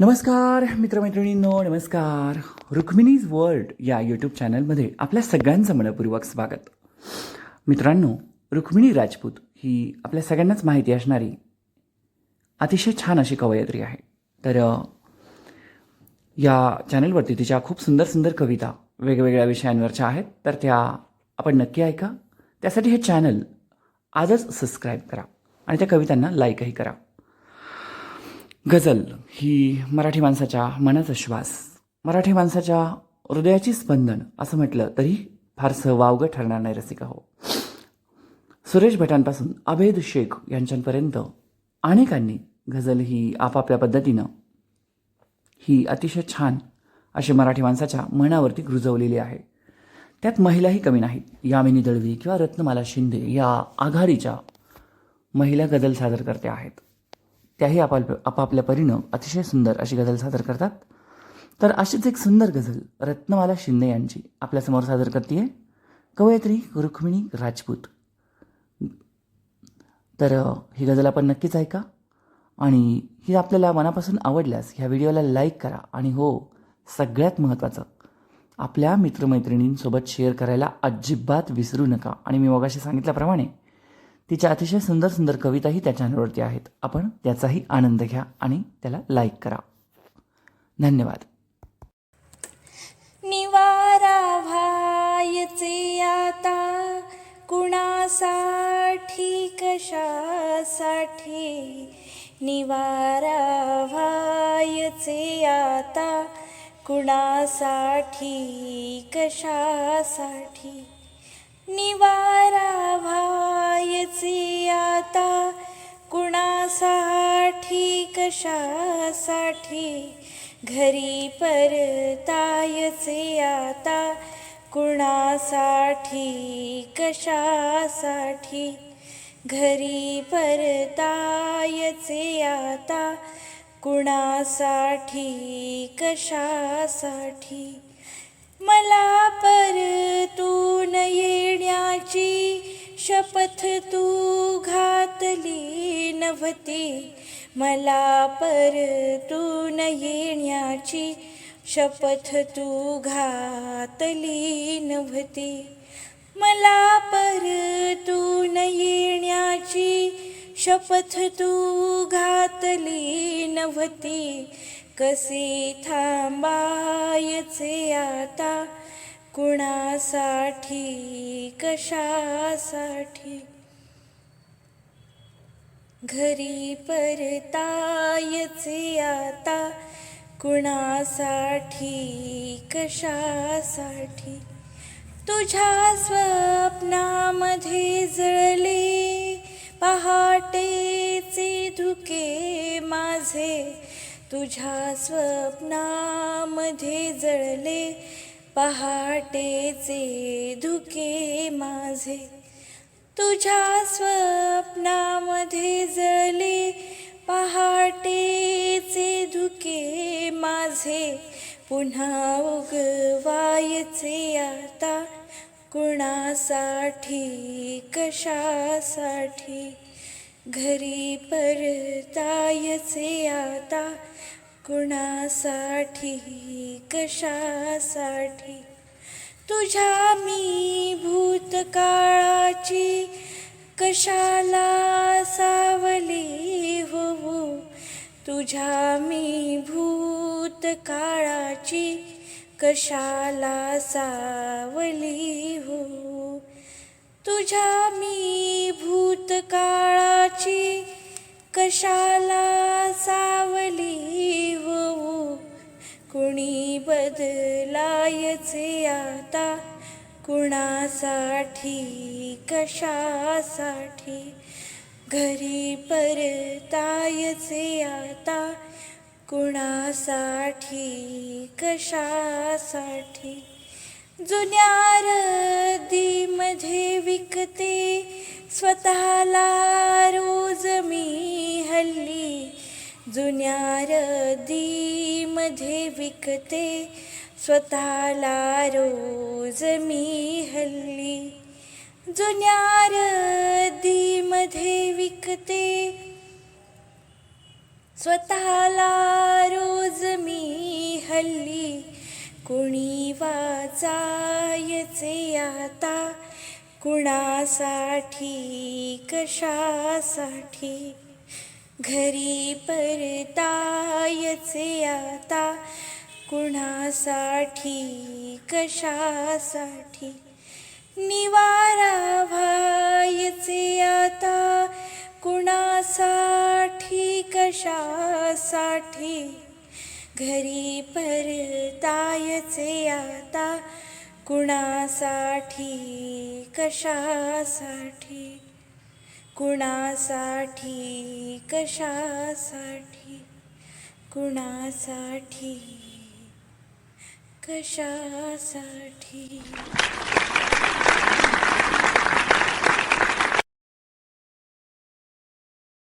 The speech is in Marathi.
नमस्कार मित्रमैत्रिणींनो नमस्कार. रुक्मिणीज वर्ल्ड या यूट्यूब चॅनलमध्ये आपल्या सगळ्यांचं मनपूर्वक स्वागत. मित्रांनो रुक्मिणी राजपूत ही आपल्या सगळ्यांनाच माहिती असणारी अतिशय छान अशी कवयित्री आहे. तर या चॅनलवरती तिच्या खूप सुंदर सुंदर कविता वेगवेगळ्या विषयांवरच्या आहेत. तर त्या आपण नक्की ऐका. त्यासाठी हे चॅनल आजच सबस्क्राईब करा आणि त्या कवितांना लाईकही करा. गझल ही मराठी माणसाच्या मनाचा श्वास मराठी माणसाच्या हृदयाची स्पंदन असं म्हटलं तरी फारसं वावगं ठरणार नाही रसिका हो. सुरेश भटांपासून अभेद शेख यांच्यापर्यंत अनेकांनी गझल ही आपापल्या पद्धतीनं ही अतिशय छान अशी मराठी माणसाच्या मनावरती रुजवलेली आहे. त्यात महिलाही कमी नाहीत. यामिनी दळवी किंवा रत्नमाला शिंदे या आघाडीच्या महिला गझल सादर करते आहेत. त्याही आपाप आपापल्या परीनं अतिशय सुंदर अशी गझल सादर करतात. तर अशीच एक सुंदर गझल रत्नमाला शिंदे यांची आपल्यासमोर सादर करते कवयित्री रुक्मिणी राजपूत. तर ही गझल आपण नक्कीच ऐका. आणि ही आपल्याला मनापासून आवडल्यास ह्या व्हिडिओला लाईक करा आणि हो सगळ्यात महत्त्वाचं आपल्या मित्रमैत्रिणींसोबत शेअर करायला अजिबात विसरू नका. आणि मी मगाशी सांगितल्याप्रमाणे तिच्या अतिशय सुंदर सुंदर कविताही त्या चॅनलवरती आहेत. आपण त्याचाही आनंद घ्या आणि त्याला लाईक करा. धन्यवाद. निवारा व्हायचे आता कुणासाठी कशासाठी? निवारा व्हायचे आता कुणासाठी कशासाठी? निवारा व्हायचे आता कुणासाठी कशासाठी? घरी परतायचे आता कुणासाठी कशासाठी? घरी परतायचे आता कुणासाठी कशासाठी? मला परतून येण्याची शपथ तू घातली नव्हती. मला परतून येण्याची शपथ तू घातली नव्हती. मला परतून येण्याची शपथ तू घातली नव्हती. कसे थांबायचे आता? कुणासाठी कशासाठी? घरी परतायचे आता कुणासाठी कशासाठी? तुझ्या स्वप्नामध्ये जळले पहाटेचे धुके माझे तुझ्या स्वप्नामध्ये जळले पहाटेचे धुके माझे तुझ्या स्वप्नामध्ये जळले. पहाटेचे धुके माझे पुन्हा उगवायचे आता. कुणासाठी कशासाठी घरी परतायचे आता. कुणासाठी कशासाठी? तुझ्या मी भूतकाळाची कशाला सावली होऊ? तुझ्या मी भूतकाळाची कशाला सावली हो तुझ्या मी भूतकाळाची कशाला सावली हो कुणी बदलायचे आता? कुणासाठी? कशासाठी? घरी परतायचे आता? कुणासाठी? कशासाठी? जुन्या रदीमध्ये विकते स्वतःला रोज मी जुन्या रदीमध्ये विकते स्वतःला रोज मी हल्ली. जुन्या रदीमध्ये विकते स्वतःला रोज हल्ली. कुणी वाचायचे आता कुणासाठी कशासाठी? घरी परतायचे आता कुणासाठी कशासाठी? निवारा व्हायचे आता कुणासाठी कशासाठी? घरी परतायचे आता कुणासाठी कशासाठी? कुणासाठी कशासाठी कुणासाठी कशासाठी?